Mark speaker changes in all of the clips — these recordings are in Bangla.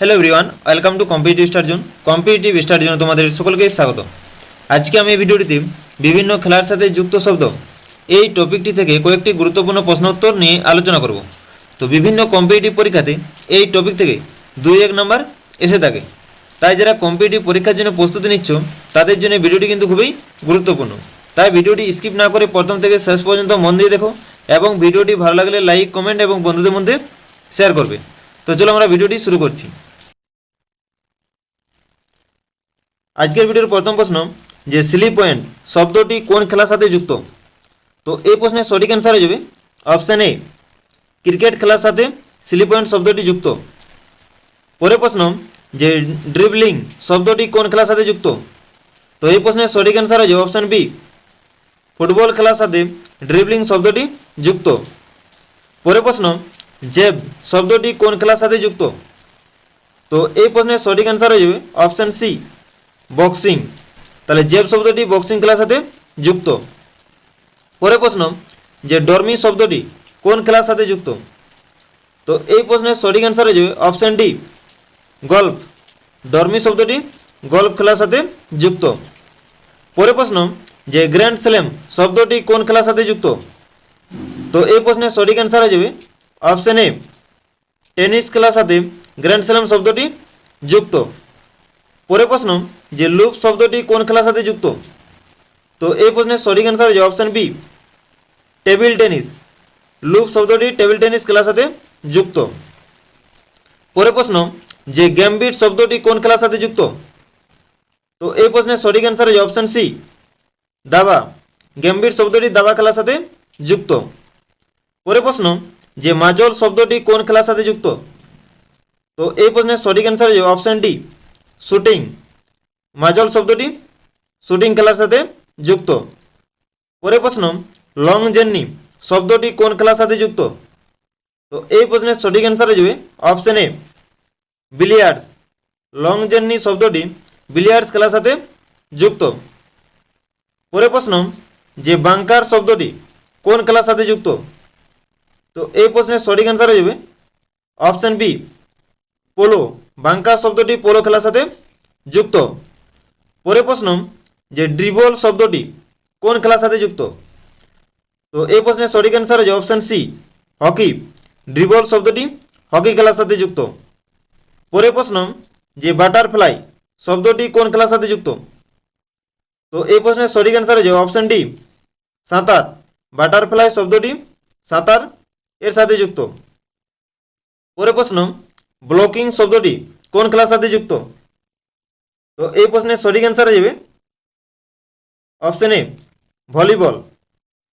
Speaker 1: Hello everyone welcome to competitive star zone competitive star জন্য তোমাদের সকলকে স্বাগত। আজকে আমি এই ভিডিওটিতে বিভিন্ন খেলার সাথে যুক্ত শব্দ, এই টপিকটি থেকে কয়েকটি গুরুত্বপূর্ণ প্রশ্নোত্তর নিয়ে আলোচনা করব। তো বিভিন্ন কম্পিটিটিভ পরীক্ষাতে এই টপিক থেকে দুই এক নম্বর এসে থাকে। তাই যারা কম্পিটিটিভ পরীক্ষার জন্য প্রস্তুতি নিচ্ছ, তাদের জন্য ভিডিওটি কিন্তু খুবই গুরুত্বপূর্ণ। তাই ভিডিওটি স্কিপ না করে প্রথম থেকে শেষ পর্যন্ত মন দিয়ে দেখো এবং ভিডিওটি ভালো লাগলে লাইক কমেন্ট এবং বন্ধুদের মধ্যে শেয়ার করবে। তো চলো আমরা ভিডিওটি শুরু করছি। আজকের ভিডিওর প্রথম প্রশ্ন, যে সিলি পয়েন্ট শব্দটি কোন খেলার সাথে যুক্ত? তো এই প্রশ্নের সঠিক অ্যান্সার হয়ে যাবে। অপশান এ ক্রিকেট খেলার সাথে সিলি পয়েন্ট শব্দটি যুক্ত। পরের প্রশ্ন, যে ড্রিবলিং শব্দটি কোন খেলার সাথে যুক্ত? তো এই প্রশ্নের সঠিক অ্যান্সার হয়ে যাবে অপশান বি ফুটবল খেলার সাথে ড্রিবলিং শব্দটি যুক্ত। পরের প্রশ্ন জেব শব্দটি কোন খেলার সাথে যুক্ত? তো এই প্রশ্নের সঠিক অ্যান্সার হয়ে যাবে অপশান সি বক্সিং তাহলে জেব শব্দটি বক্সিং খেলার সাথে যুক্ত। পরে প্রশ্ন, যে ডর্মি শব্দটি কোন খেলার সাথে যুক্ত? তো এই প্রশ্নের সঠিক অ্যান্সার হয়ে যাবে অপশান ডি গল্ফ ডর্মি শব্দটি গল্ফ খেলার সাথে যুক্ত। পরে প্রশ্ন, যে গ্র্যান্ড স্ল্যাম শব্দটি কোন খেলার সাথে যুক্ত? তো এই প্রশ্নের সঠিক অ্যান্সার হয়ে যাবে অপশান এ টেনিস খেলার সাথে গ্র্যান্ড স্ল্যাম শব্দটি যুক্ত। পরের প্রশ্ন, যে লুপ শব্দটি কোন খেলার সাথে যুক্ত? তো এই প্রশ্নের সঠিক অ্যান্সার হয়ে option B table tennis loop শব্দটি টেবিল টেনিস খেলার সাথে যুক্ত। পরের প্রশ্ন, যে গ্যাম্বিট শব্দটি কোন খেলার সাথে যুক্ত? তো এই প্রশ্নের সঠিক অ্যান্সার হয়ে অপশান সি দাবা। গ্যাম্বিট শব্দটি দাবা খেলার সাথে যুক্ত। পরের প্রশ্ন, যে মাজল শব্দটি কোন খেলার সাথে যুক্ত? তো এই প্রশ্নের সঠিক অ্যান্সার হয়ে অপশান ডি শুটিং। মাজল শব্দটি শুটিং খেলার সাথে যুক্ত। পরে প্রশ্ন, লং জার্নি শব্দটি কোন খেলার সাথে যুক্ত? তো এই প্রশ্নের সঠিক অ্যান্সার হয়ে যাবে option A billiards long journey শব্দটি বিলিয়ার্ডস খেলার সাথে যুক্ত। পরে প্রশ্ন, যে বাংকার শব্দটি কোন খেলার সাথে যুক্ত? তো এই প্রশ্নের সঠিক অ্যান্সার হয়ে যাবে অপশান বি পোলো বাংকার শব্দটি পোলো খেলার সাথে যুক্ত। পরের প্রশ্ন, যে ড্রিবল শব্দটি কোন খেলার সাথে যুক্ত? তো এই প্রশ্নের সঠিক অ্যান্সার হয়ে অপশান সি হকি। ড্রিবল শব্দটি হকি খেলার সাথে যুক্ত। পরের প্রশ্ন, যে বাটারফ্লাই শব্দটি কোন খেলার সাথে যুক্ত? তো এই প্রশ্নের সঠিক অ্যান্সার হয়ে অপশান ডি সাঁতার। বাটারফ্লাই শব্দটি সাঁতার এর সাথে যুক্ত। পরের প্রশ্ন, ব্লকিং শব্দটি কোন খেলার সাথে যুক্ত? তো এই প্রশ্নের সঠিক অ্যান্সার হয়ে যাবে। অপশন এ ভলিবল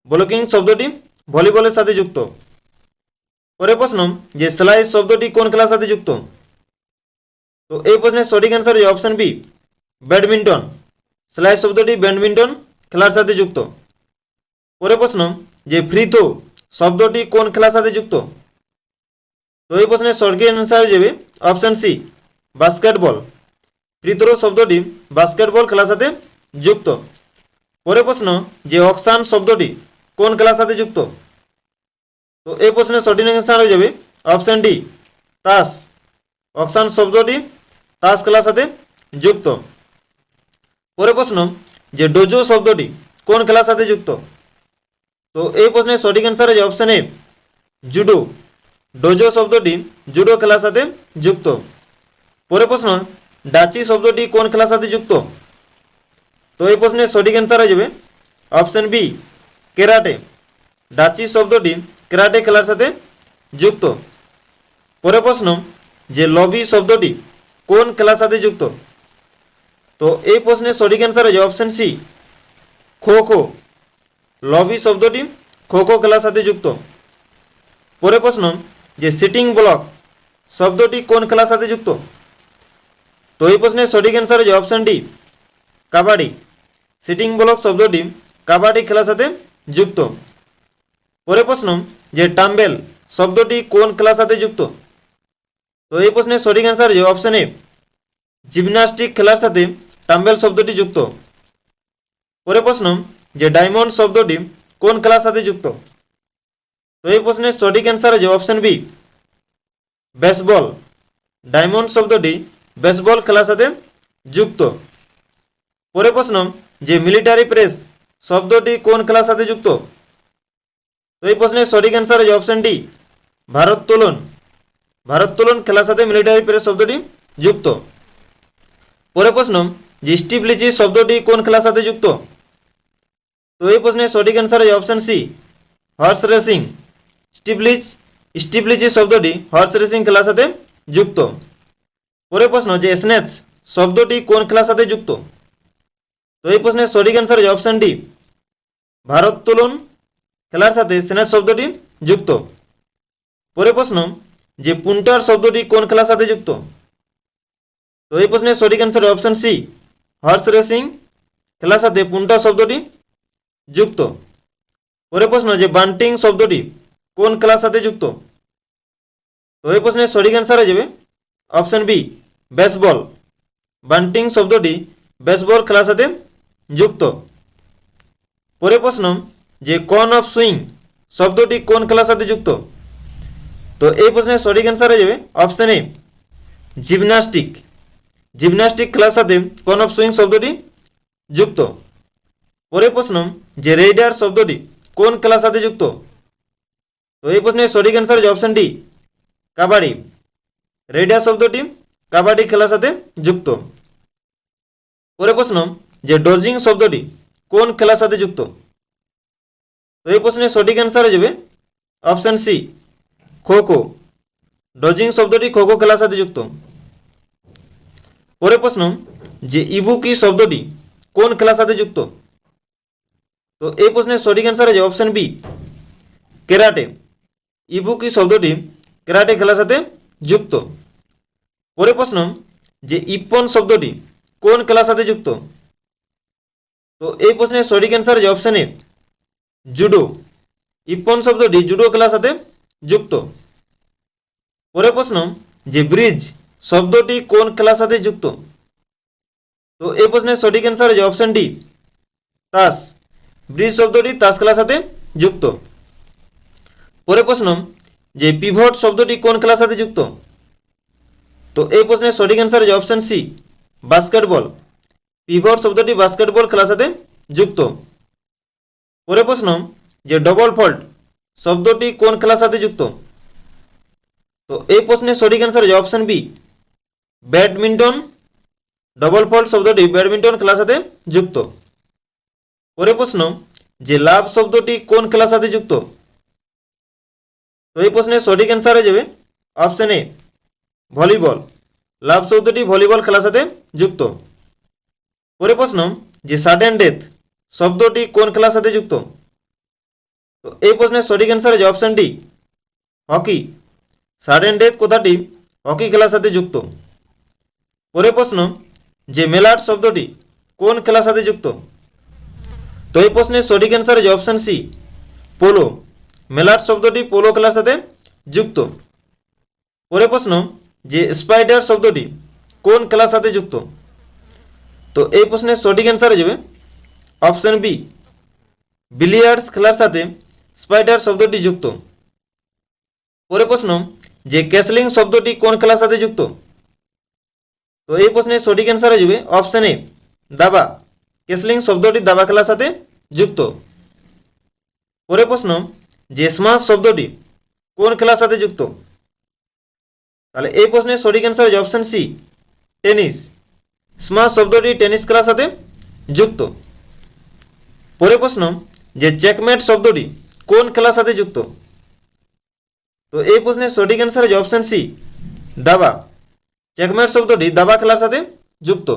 Speaker 1: ব্লকিং শব্দটি ভলিবলের সাথে যুক্ত। পরের প্রশ্ন, যে সেলাই শব্দটি কোন খেলার সাথে যুক্ত? তো এই প্রশ্নের সঠিক অ্যান্সার হয়ে অপশন বি ব্যাডমিন্টন সেলাই শব্দটি ব্যাডমিন্টন খেলার সাথে যুক্ত। পরের প্রশ্ন, যে ফ্রি থ্রো শব্দটি কোন খেলার সাথে যুক্ত? তো এই প্রশ্নের সঠিক অ্যান্সার হয়ে যাবে option C basketball. Free throw শব্দটি বাস্কেটবল খেলার সাথে যুক্ত। পরে প্রশ্ন, যে অক্সান শব্দটি কোন খেলার সাথে যুক্ত? তো এই প্রশ্নের সঠিক অ্যান্সার হয়ে যাবে অপশান ডি তাস। অক্সান শব্দটি তাস খেলার সাথে যুক্ত। পরে প্রশ্ন, যে ডোজো শব্দটি কোন খেলার সাথে যুক্ত? তো এই প্রশ্নের সঠিক অ্যান্সার হয়ে অপশান এ জুডো। ডোজো শব্দটি জুডো খেলার সাথে যুক্ত। পরের প্রশ্ন, ডাচি শব্দটি কোন খেলার সাথে যুক্ত? তো এই প্রশ্নের সঠিক অ্যান্সার হয়ে যাবে। অপশন বি কেরাটে ডাচি শব্দটি কেরাটে খেলার সাথে যুক্ত। পরের প্রশ্ন, যে লবি শব্দটি কোন খেলার সাথে যুক্ত? তো এই প্রশ্নের সঠিক অ্যান্সার হয়ে option C kho kho. Lobby শব্দটি খো খো খেলার সাথে যুক্ত। পরের প্রশ্ন, যে সিটিং ব্লক শব্দটি কোন খেলার সাথে যুক্ত? তো এই প্রশ্নের সঠিক অ্যান্সার হচ্ছে option D kabaddi. Sitting block শব্দটি কাবাডি খেলার সাথে যুক্ত। পরের প্রশ্ন, যে টাম্বেল শব্দটি কোন খেলার সাথে যুক্ত? তো এই প্রশ্নের সঠিক অ্যান্সার হচ্ছে অপশান এ জিমন্যাস্টিক খেলার সাথে টাম্বেল শব্দটি যুক্ত। পরের প্রশ্ন, যে ডায়মন্ড শব্দটি কোন খেলার সাথে যুক্ত? তো এই প্রশ্নের সঠিক অ্যান্সার হচ্ছে অপশন বি বেসবল ডায়মন্ড শব্দটি বেসবল খেলার সাথে যুক্ত। পরে প্রশ্ন, যে মিলিটারি প্রেস শব্দটি কোন খেলার সাথে যুক্ত? তো এই প্রশ্নের সঠিক অ্যান্সার হচ্ছে অপশন ডি ভারোত্তোলন ভারোত্তোলন খেলার সাথে মিলিটারি প্রেস শব্দটি যুক্ত। পরে প্রশ্ন, যে স্টিপলিচি শব্দটি কোন খেলার সাথে যুক্ত? তো এই প্রশ্নের সঠিক অ্যান্সার হচ্ছে option C horse racing steeplechase steeplechase শব্দটি হর্স রেসিং খেলার সাথে যুক্ত। পরে প্রশ্ন যে স্নেচ শব্দটি কোন খেলার সাথে যুক্ত? তো এই প্রশ্নের সঠিক অ্যান্সার হচ্ছে অপশন ডি ভারোত্তোলন খেলার সাথে স্নেচ শব্দটি যুক্ত। পরে প্রশ্ন যে পুন্টার শব্দটি কোন খেলার সাথে যুক্ত? তো এই প্রশ্নের সঠিক answer option C horse racing খেলার সাথে পুন্টার শব্দটি যুক্ত। পরে প্রশ্ন যে বান্টিং শব্দটি কোন খেলার সাথে যুক্ত? তো এই প্রশ্নের সঠিক অ্যান্সার হয়ে যাবে অপশন বি বেসবল বান্টিং শব্দটি বেসবল খেলার সাথে যুক্ত। পরে প্রশ্ন, যে কন অফ সুইং শব্দটি কোন খেলার সাথে যুক্ত? তো এই প্রশ্নের সঠিক অ্যান্সার হয়ে যাবে অপশন এ জিমনাস্টিক জিমনাস্টিক খেলার সাথে কন অফ সুইং শব্দটি যুক্ত। পরে প্রশ্ন, যে রেইডার শব্দটি কোন খেলার সাথে যুক্ত? তো এই প্রশ্নের সঠিক অ্যান্সার হচ্ছে অপশন ডি কাবাডি। রেইডার শব্দটি কাবাডি খেলার সাথে যুক্ত। পরে প্রশ্ন, যে ডজিং শব্দটি কোন খেলার সাথে যুক্ত? তো এই প্রশ্নের সঠিক অ্যান্সার হয়ে যাবে option C kho kho dodging শব্দটি খো খো খেলার সাথে যুক্ত। পরে প্রশ্ন, যে ইবুকি শব্দটি কোন খেলার সাথে যুক্ত? তো এই প্রশ্নের সঠিক অ্যান্সার হচ্ছে অপশন বি কেরাটে। ইবুকি শব্দটি কেরাটে খেলার সাথে যুক্ত। পরে প্রশ্ন, যে ইপন শব্দটি কোন খেলার সাথে যুক্ত? তো এই প্রশ্নের সঠিক অ্যান্সার হচ্ছে অপশন এ জুডো ইপন শব্দটি জুডো খেলার সাথে যুক্ত। পরে প্রশ্ন, যে ব্রিজ শব্দটি কোন খেলার সাথে যুক্ত? তো এই প্রশ্নের সঠিক অ্যান্সার হচ্ছে অপশন ডি তাস। ব্রিজ শব্দটি তাস খেলার সাথে যুক্ত। পরে প্রশ্ন যে পিভট শব্দটি কোন খেলার সাথে যুক্ত? তো এই প্রশ্নের সঠিক অ্যান্সার হচ্ছে অপশন সি বাস্কেটবল পিভট শব্দটি বাস্কেটবল খেলার সাথে যুক্ত। পরে প্রশ্ন, যে ডবল ফল্ট শব্দটি কোন খেলার সাথে যুক্ত? তো এই প্রশ্নের সঠিক অ্যান্সার হচ্ছে option B badminton double fault শব্দটি ব্যাডমিন্টন খেলার সাথে যুক্ত। পরে প্রশ্ন, যে লাভ শব্দটি কোন খেলার সাথে যুক্ত? তো এই প্রশ্নের সঠিক অ্যান্সার হয়ে যাবে অপশন এ ভলিবল লাভ শব্দটি ভলিবল খেলার সাথে যুক্ত। পরে প্রশ্ন, যে সাডেন ডেথ শব্দটি কোন খেলার সাথে যুক্ত? তো এই প্রশ্নের সঠিক অ্যান্সার হচ্ছে option D hockey sudden death কথাটি হকি খেলার সাথে যুক্ত। পরে প্রশ্ন, যে মেলাট শব্দটি কোন খেলার সাথে যুক্ত? তো এই প্রশ্নের সঠিক অ্যান্সার হচ্ছে অপশন সি পোলো। মেলাট শব্দটি পোলো খেলার সাথে যুক্ত। পরে প্রশ্ন, যে স্পাইডার শব্দটি কোন খেলার সাথে যুক্ত? তো এই প্রশ্নের সঠিক অ্যান্সার হয়ে যাবে অপশন বি বিলিয়ার্ডস খেলার সাথে স্পাইডার শব্দটি যুক্ত। পরে প্রশ্ন, যে ক্যাসলিং শব্দটি কোন খেলার সাথে যুক্ত? তো এই প্রশ্নের সঠিক অ্যান্সার হয়ে যাবে অপশন এ দাবা। ক্যাসলিং শব্দটি দাবা খেলার সাথে যুক্ত। পরে প্রশ্ন যে স্মাস শব্দটি কোন খেলার সাথে যুক্ত? তাহলে এই প্রশ্নের সঠিক অ্যান্সার হচ্ছে অপশন সি টেনিস স্মাস শব্দটি টেনিস খেলার সাথে যুক্ত। পরে প্রশ্ন, যে চেকমেট শব্দটি কোন খেলার সাথে যুক্ত? তো এই প্রশ্নের সঠিক অ্যান্সার হচ্ছে অপশন সি দাবা। চেকমেট শব্দটি দাবা খেলার সাথে যুক্ত।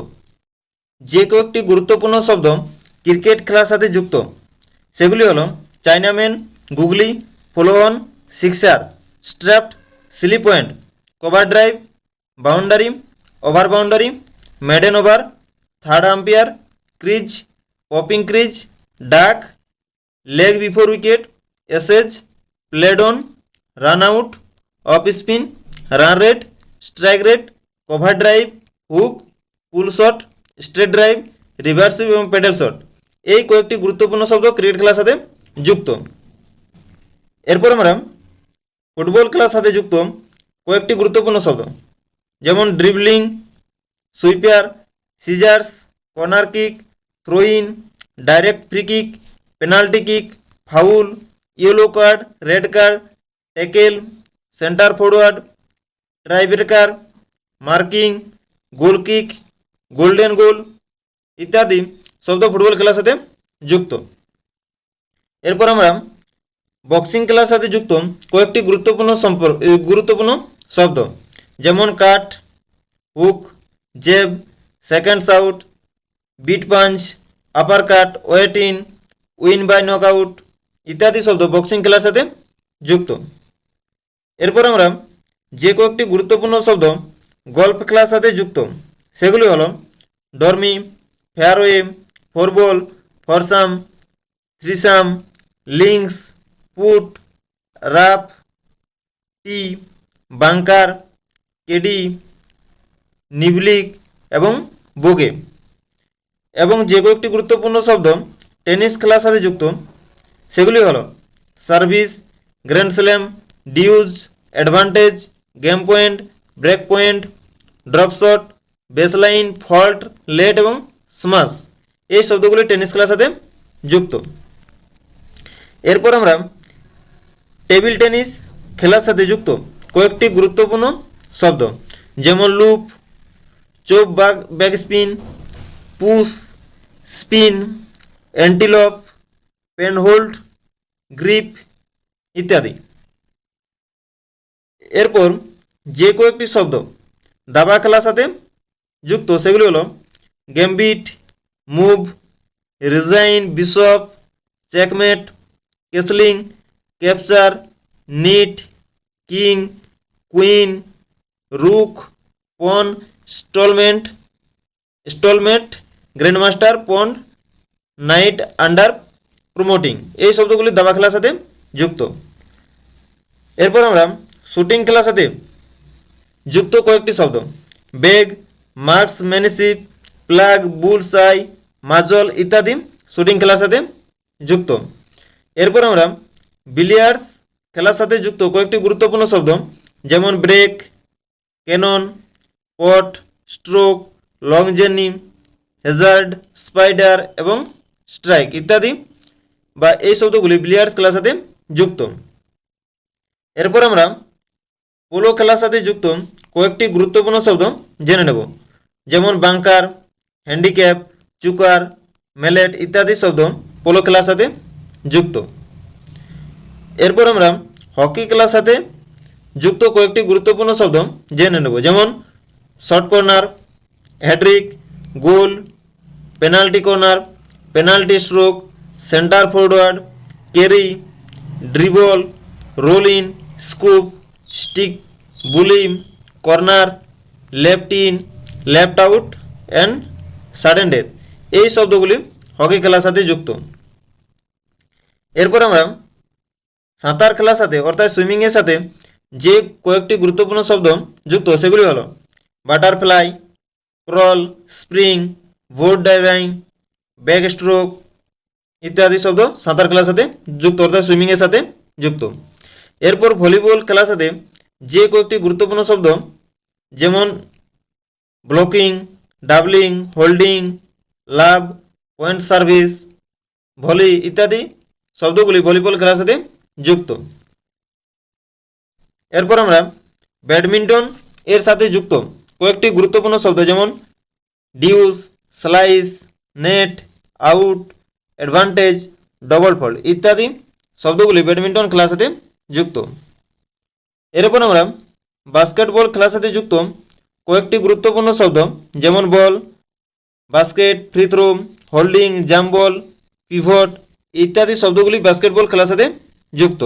Speaker 1: যে কয়েকটি গুরুত্বপূর্ণ শব্দ ক্রিকেট খেলার সাথে যুক্ত, সেগুলি হলো chinaman googly, follow on, sixer, strapped silly point, cover drive, boundary, over boundary, maiden over, third umpire, crease, popping crease, duck, leg before wicket Ashes played on, run out, off spin, run rate, strike rate, cover drive, hook, pull shot, straight drive, reverse এবং প্যাডেল শট। এই কয়েকটি গুরুত্বপূর্ণ শব্দ ক্রিকেট খেলার সাথে যুক্ত। এরপর আমরা ফুটবল খেলার সাথে যুক্ত কয়েকটি গুরুত্বপূর্ণ শব্দ, যেমন dribbling sweeper scissors corner kick throw in direct free kick penalty kick foul yellow card red card tackle centre forward tiebreaker marking goal kick golden goal ইত্যাদি শব্দ ফুটবল খেলার সাথে যুক্ত। এরপর আমরা বক্সিং খেলার সাথে যুক্ত কয়েকটি গুরুত্বপূর্ণ সম্পর্ক গুরুত্বপূর্ণ শব্দ। যেমন cut, hook, jab second out beat punch uppercut weigh in win by knockout ইত্যাদি শব্দ বক্সিং খেলার সাথে যুক্ত। এরপর আমরা যে কয়েকটি গুরুত্বপূর্ণ শব্দ গল্ফ খেলার সাথে যুক্ত, সেগুলি হলো dormie fairway fourball foursome threesome links putt rough, tee, bunker caddie niblick এবং বোগে। এবং যে কয়েকটি গুরুত্বপূর্ণ শব্দ টেনিস খেলার সাথে যুক্ত, সেগুলি হলো service, grand slam, deuce, advantage, game point, break point, drop shot, baseline, fault, let এবং স্মাশ। এই শব্দগুলি টেনিস খেলার সাথে যুক্ত। এরপর আমরা টেবিল টেনিস খেলার সাথে যুক্ত কয়েকটি গুরুত্বপূর্ণ শব্দ, যেমন loop chop bug back spin push, spin, antiloop, penhold, grip ইত্যাদি। এরপর যে কয়েকটি শব্দ দাবা খেলার সাথে যুক্ত, সেগুলি হলো gambit move, resign, bishop checkmate castling capture neat king queen rook pawn stalemate stalemate grandmaster pawned knight under promoting এই শব্দগুলি দাবা খেলার সাথে যুক্ত। এরপর আমরা শুটিং খেলার সাথে যুক্ত কয়েকটি শব্দ। বেগ মার্কস ম্যানশিপ প্লাগ বুলসাই মাজল ইত্যাদি শুটিং খেলার সাথে যুক্ত। এরপর আমরা বিলিয়ার্ডস খেলার সাথে যুক্ত কয়েকটি গুরুত্বপূর্ণ শব্দ, যেমন break, cannon, pot, stroke, long journey, hazard, spider এবং স্ট্রাইক ইত্যাদি বা এই শব্দগুলি বিলিয়ার্ডস খেলার সাথে যুক্ত। এরপর আমরা পোলো খেলার সাথে যুক্ত কয়েকটি গুরুত্বপূর্ণ শব্দ জেনে নেব, যেমন বাংকার, হ্যান্ডিক্যাপ, চুকার মেলেট ইত্যাদি শব্দ পোলো খেলার সাথে যুক্ত। এরপর আমরা হকি খেলার সাথে যুক্ত কয়েকটি গুরুত্বপূর্ণ শব্দ জেনে নেব। যেমন short corner hat trick goal penalty corner penalty stroke centre forward carry dribble roll in scoop stick bully corner left in left out and sudden death এই শব্দগুলি হকি খেলার সাথে যুক্ত। এরপর আমরা সাঁতার খেলার সাথে, অর্থাৎ সুইমিংয়ের সাথে যে কয়েকটি গুরুত্বপূর্ণ শব্দ যুক্ত, সেগুলি হলো butterfly crawl spring board diving back stroke ইত্যাদি শব্দ সাঁতার খেলার সাথে যুক্ত, অর্থাৎ সুইমিংয়ের সাথে যুক্ত। এরপর ভলিবল খেলার সাথে যে কয়েকটি গুরুত্বপূর্ণ শব্দ, যেমন blocking doubling holding love point service volley ইত্যাদি শব্দগুলি ভলিবল খেলার সাথে যুক্ত। এরপর আমরা ব্যাডমিন্টন এর সাথে যুক্ত। কয়েকটি গুরুত্বপূর্ণ শব্দ যেমন deuce, slice, net, out, advantage, double fault ইত্যাদি শব্দগুলি ব্যাডমিন্টন খেলার সাথে যুক্ত। এরপর আমরা বাস্কেটবল খেলার সাথে যুক্ত। কয়েকটি গুরুত্বপূর্ণ শব্দ যেমন ball, basket, free throw, holding, jump ball, pivot ইত্যাদি শব্দগুলি বাস্কেটবল খেলার সাথে যুক্ত।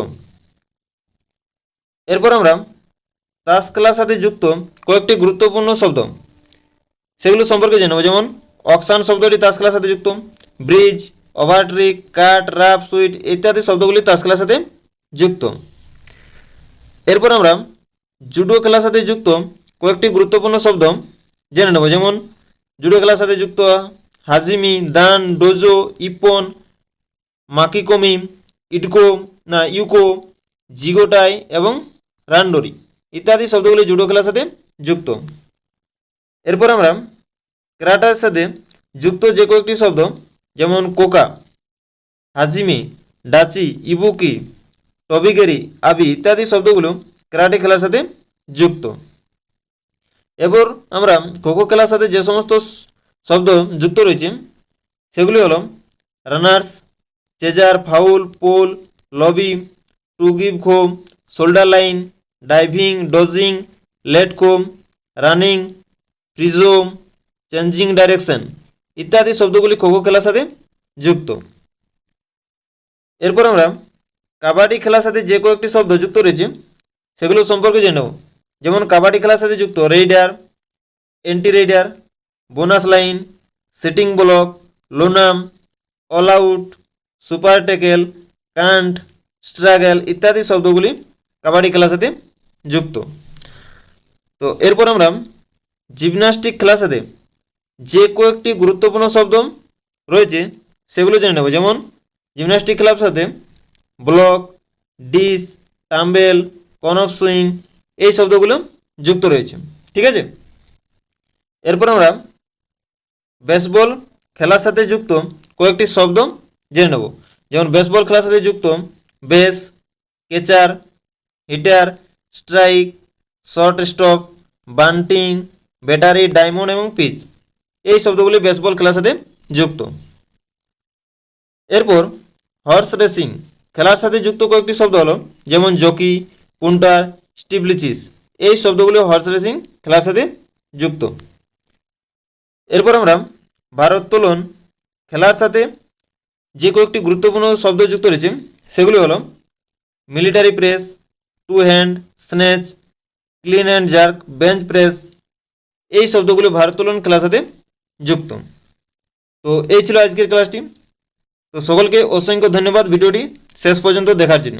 Speaker 1: এরপর আমরা তাস খেলার সাথে যুক্ত কয়েকটি গুরুত্বপূর্ণ শব্দ। সেগুলো সম্পর্কে জানাব যেমন অক্সান শব্দটি তাস খেলার সাথে যুক্ত, ব্রিজ ওভারট্রিক কাট রাপ সুইট ইত্যাদি শব্দগুলি তাস খেলার সাথে যুক্ত। এরপর আমরা জুডো খেলার সাথে যুক্ত কয়েকটি গুরুত্বপূর্ণ শব্দ জেনে নেব, যেমন জুডো খেলার সাথে যুক্ত, হাজিমি, দান ডোজো ইপন, মাকিকমি, ইটকো ইউকো, জিগোটাই এবং রান্ডোরি ইত্যাদি শব্দগুলি জুডো খেলার সাথে যুক্ত। এরপর আমরা ক্রাটার সাথে যুক্ত যে কয়েকটি শব্দ, যেমন কোকা, হাজিমি, ডাচি, ইবুকি, টবিগেরি, আবি ইত্যাদি শব্দগুলো ক্রাটে খেলার সাথে যুক্ত। এরপর আমরা খোখো খেলার সাথে যে সমস্ত শব্দ যুক্ত রয়েছে, সেগুলি হলো runners, chaser, foul, pole lobby, to give খোম, shoulder line, diving, dodging, late খোম, running, প্রিজোম, চেঞ্জিং ডাইরেকশন ইত্যাদি শব্দগুলি খোখো খেলার সাথে যুক্ত। এরপর আমরা কাবাডি খেলার সাথে যে কয়েকটি শব্দ যুক্ত রয়েছে, সেগুলো সম্পর্কে জেনে নেব। যেমন কাবাডি খেলার সাথে যুক্ত raider, anti raider, bonus line, sitting block, লোনাম, all out, super tackle cant struggle ইত্যাদি শব্দগুলি কাবাডি খেলার সাথে যুক্ত। তো এরপর আমরা জিমনাস্টিক খেলার সাথে যে কয়েকটি গুরুত্বপূর্ণ শব্দ রয়েছে, সেগুলো জেনে নেব। যেমন, জিমনাস্টিক খেলার সাথে ব্লক, ডিস, টাম্বেল কন অফ সুইং, এই শব্দগুলো যুক্ত রয়েছে। ঠিক আছে? এরপর আমরা বেসবল খেলার সাথে যুক্ত কয়েকটি শব্দ জেনে নেব। যেমন বেসবল খেলার সাথে যুক্ত base catcher hitter strike short stop bunting battery diamond এবং পিচ এই শব্দগুলি বেসবল খেলার সাথে যুক্ত। এরপর হর্স রেসিং খেলার সাথে যুক্ত কয়েকটি শব্দ হলো, যেমন জকি পুন্টার স্টিবলিচিস এই শব্দগুলি হর্স রেসিং খেলার সাথে যুক্ত। এরপর আমরা ভারোত্তোলন খেলার সাথে যে কয়েকটি গুরুত্বপূর্ণ শব্দ যুক্ত রয়েছে, সেগুলি হলো military press two hand snatch clean and jerk bench press এই শব্দগুলি ভারোত্তোলন খেলার সাথে যুক্ত। তো এই ছিল আজকের ক্লাসটি তো সকলকে অসংখ্য ধন্যবাদ ভিডিওটি শেষ পর্যন্ত দেখার জন্য।